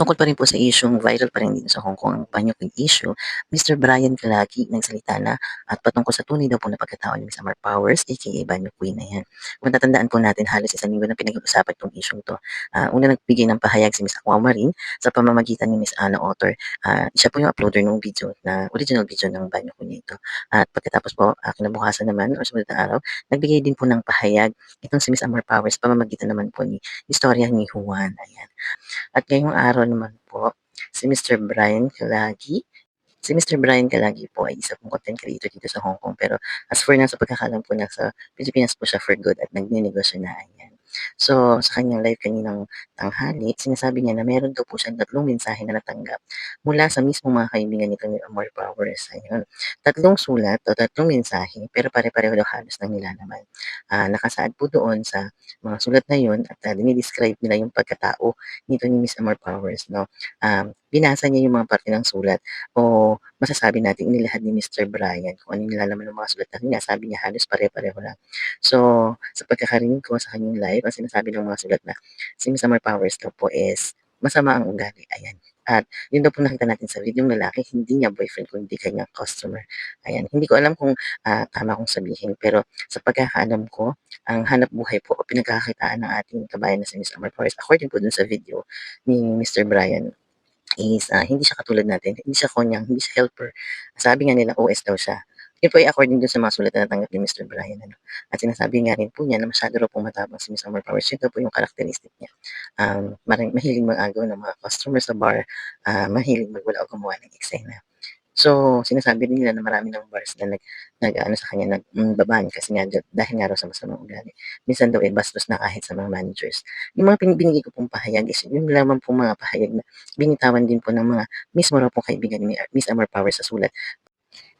Tungkol pa rin po sa isyung viral pa rin dito sa Hong Kong ang Queen issue, Mr. Brian Kalaki nagsalita na at patungkol sa tunay daw po na pagkatao ni Miss Amar Powers aka Banyo Queen na yan. Kung natatandaan po natin halos isang linggo na pinag-uusapan itong isyung to. Ah, una nagbigay ng pahayag si Miss Aquamarine sa pamamagitan ni Miss Anna Otter. Ah, siya po yung uploader ng video na original video ng Banyo Queen nito. At pagkatapos po, ah, kinabukasan naman o sumunod na araw, nagbigay din po ng pahayag itong si Miss Amar Powers pamamagitan naman po ni istorya ni Juan. Ayan. At ngayong araw naman po, si Mr. Brian Kalagi. Si Mr. Brian Kalagi po ay isa pong content creator dito sa Hong Kong pero as for now sa pagkakalam po nasa Pilipinas po siya for good at nagnenegosyo na ayan. So sa kanyang live kaninang tanghali, sinasabi niya na meron daw po siyang tatlong mensahe na natanggap mula sa mismong mga kaibigan nito ni Amor Powers. Ayun. Tatlong sulat o tatlong mensahe pero pare-pareho daw halos ng nilalaman. Ah, nakasaad po doon sa mga sulat na yun at uh, dinidescribe nila yung pagkatao nito ni Miss Amor Powers. No? Um, binasa niya yung mga parte ng sulat o masasabi natin inilahad ni Mr. Brian kung ano yung nilalaman ng mga sulat na sabi niya halos pare-pareho lang. So, sa pagkakarinig ko sa kanyang live, ang sinasabi ng mga sulat na si Miss Amor Powers daw po is masama ang ugali. Ayan. At yun daw po nakita natin sa video ng lalaki, hindi niya boyfriend kundi kanyang customer. Ayan. Hindi ko alam kung uh, tama kong sabihin pero sa pagkakaalam ko, ang hanap buhay po o pinagkakakitaan ng ating kabayan na si Miss Amor Powers according po dun sa video ni Mr. Brian is uh, hindi siya katulad natin, hindi siya konyang, hindi siya helper. Sabi nga nila OS daw siya. Yun po ay according dun sa mga sulat na natanggap ni Mr. Brian. Ano. At sinasabi nga rin po niya na masyado raw po matapang si Miss Amor Powers. Yun po yung characteristic niya. Um, maring, mahiling mag-agaw ng mga customer sa bar, uh, mahiling magwala o gumawa ng eksena. So, sinasabi din nila na marami ng bars na nag, nag ano sa kanya, nagbaban mm, kasi nga dahil nga raw sa masamang ugali. Minsan daw eh bastos na kahit sa mga managers. Yung mga binigay ko pong pahayag is yung lamang pong mga pahayag na binitawan din po ng mga mismo raw pong kaibigan ni Miss Amor Power sa sulat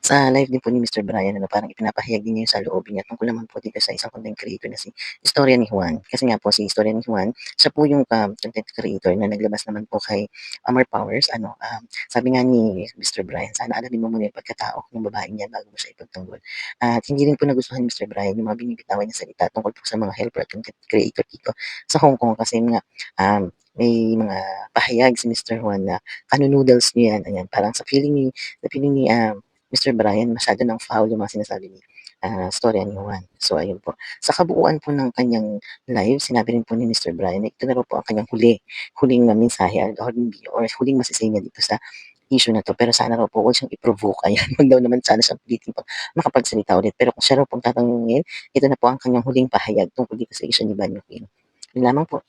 sa live din po ni Mr. Brian ano, parang ipinapahayag din niya yung saloobin niya tungkol naman po dito sa isang content creator na si Historia ni Juan. Kasi nga po si Historia ni Juan, siya po yung um, content creator na naglabas naman po kay Amar Powers. Ano, um, sabi nga ni Mr. Brian, sana alamin mo muna yung pagkatao ng babae niya bago mo siya ipagtanggol. At hindi rin po nagustuhan ni Mr. Brian yung mga binibitawan niya salita tungkol po sa mga helper content creator dito sa Hong Kong kasi nga um, may mga pahayag si Mr. Juan na kanu-noodles niya yan. Ayan, parang sa feeling ni, sa feeling ni um, Mr. Brian, masyado ng foul yung mga sinasabi ni uh, storya ni Juan. So, ayun po. Sa kabuuan po ng kanyang live, sinabi rin po ni Mr. Brian, ito na po ang kanyang huli, huling na mensahe, or, or huling masisay niya dito sa issue na to. Pero sana raw po, huwag siyang i-provoke. Ayan, wag daw naman sana siyang pilitin po makapagsalita ulit. Pero kung siya raw pong tatanungin, ito na po ang kanyang huling pahayag tungkol dito sa issue ni Banyo Queen. Yun lamang po.